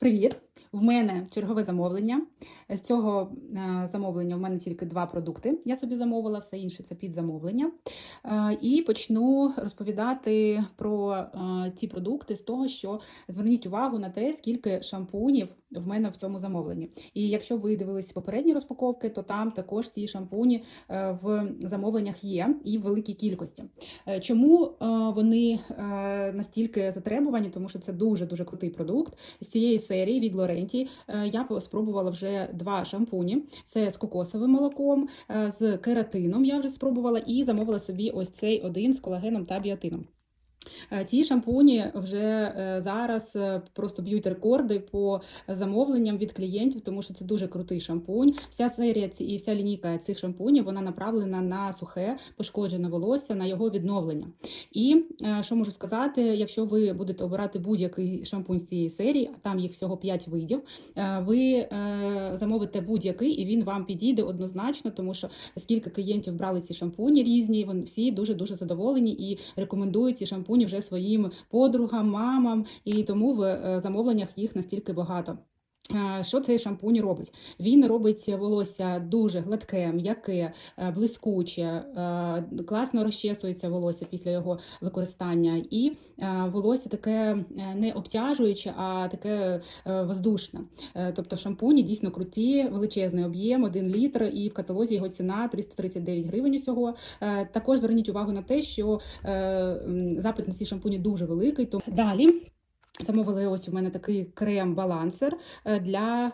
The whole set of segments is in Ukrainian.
Привіт! В мене чергове замовлення. З цього е, замовлення в мене тільки два продукти. Я собі замовила, все інше це під замовлення. Е, І почну розповідати про е, ці продукти з того, що зверніть увагу на те, скільки шампунів в мене в цьому замовленні. І якщо ви дивились попередні розпаковки, то там також ці шампуні в замовленнях є і в великій кількості. Чому вони настільки затребувані? Тому що це дуже дуже крутий продукт з цієї серії від Лоренті. Я спробувала вже два шампуні: це з кокосовим молоком, е, з кератином. Я вже спробувала і замовила собі ось цей один з колагеном та біотином. Е, Ці шампуні вже е, зараз е, просто б'ють рекорди по замовленням від клієнтів, тому що це дуже крутий шампунь. Вся серія і вся лінійка цих шампунів вона направлена на сухе пошкоджене волосся, на його відновлення. І що можу сказати, якщо ви будете обирати будь-який шампунь з цієї серії, а там їх всього 5 видів, ви замовите будь-який, і він вам підійде однозначно, тому що скільки клієнтів брали ці шампуні різні, вони всі дуже дуже задоволені і рекомендують ці шампуні вже своїм подругам, мамам, і тому в е, замовленнях їх настільки багато. Що цей шампунь робить? Він робить волосся дуже гладке, м'яке, е, блискуче, е, класно розчесується волосся після його використання, і е, волосся таке не обтяжуюче, а таке воздушне. Тобто шампуні дійсно круті, величезний об'єм, 1 літр, і в каталозі його ціна 339 гривень усього. Також зверніть увагу на те, що запит на ці шампуні дуже великий. Тому далі. Замовили ось у мене такий крем-балансер е, для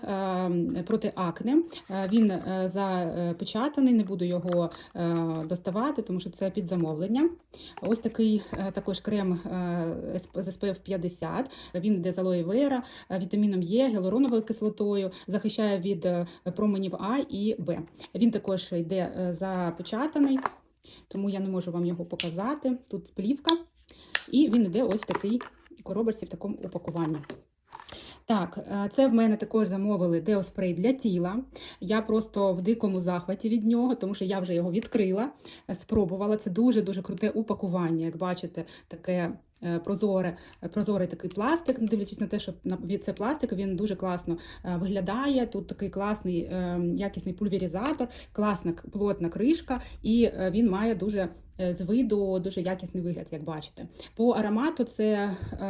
е, проти акне. Е, Він е, запечатаний, не буду його доставати, тому що це під замовлення. Ось такий також крем з SPF 50. Він йде з алоє вера, вітаміном Е, гіалуроновою кислотою, захищає від променів А і Б. Він також йде запечатаний, тому я не можу вам його показати. Тут плівка. І він йде ось в такий коробочці в такому упакуванні. Так, е, це в мене також замовили деоспрей для тіла. Я просто в дикому захваті від нього, тому що я вже його відкрила, е, спробувала. Це дуже-дуже круте упакування. Як бачите, таке прозоре, прозорий такий пластик, не дивлячись на те, що це пластик, він дуже класно е, виглядає. Тут такий класний е, якісний пульверізатор, класна плотна кришка, і е, він має дуже е, з виду дуже якісний вигляд, як бачите. По аромату це, е,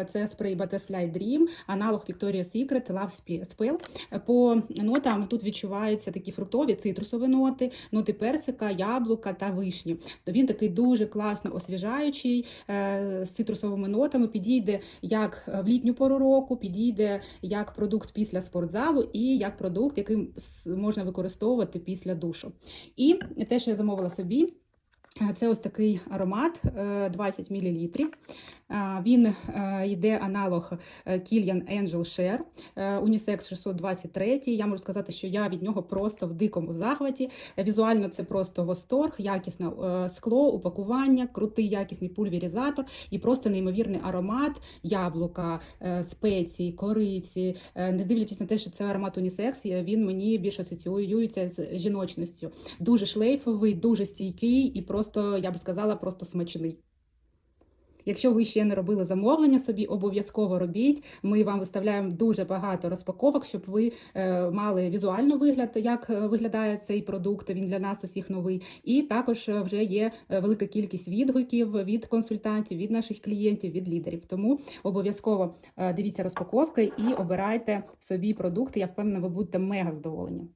е, це спрей Butterfly Dream, аналог Victoria's Secret Love Spe- Spell. Е, По нотам тут відчуваються такі фруктові цитрусові ноти, ноти персика, яблука та вишні. Він такий дуже класно освіжаючий е, з цитрусовими нотами. Підійде як е, в літню пору року, підійде як продукт після спортзалу і як продукт, який можна використовувати після душу. І те, що я замовила собі. Е, Це ось такий аромат е, 20 мл. Він е, йде аналог е, Kilian Angel Share е, Unisex 623. Я можу сказати, що я від нього просто в дикому захваті. Е, Візуально це просто восторг, якісне е, скло, упакування, крутий якісний пульверізатор і просто неймовірний аромат яблука, е, спеції, кориці. Е, Не дивлячись на те, що це аромат унісекс, е, він мені більше асоціюється з жіночністю. Дуже шлейфовий, дуже стійкий і просто, я б сказала, просто смачний. Якщо ви ще не робили замовлення собі, обов'язково робіть. Ми вам виставляємо дуже багато розпаковок, щоб ви е, мали візуально вигляд, як е, виглядає цей продукт. Він для нас усіх новий. І також е, вже є велика кількість відгуків від консультантів, від наших клієнтів, від лідерів. Тому обов'язково дивіться розпаковки і обирайте собі продукти. Я впевнена, ви будете мега задоволені.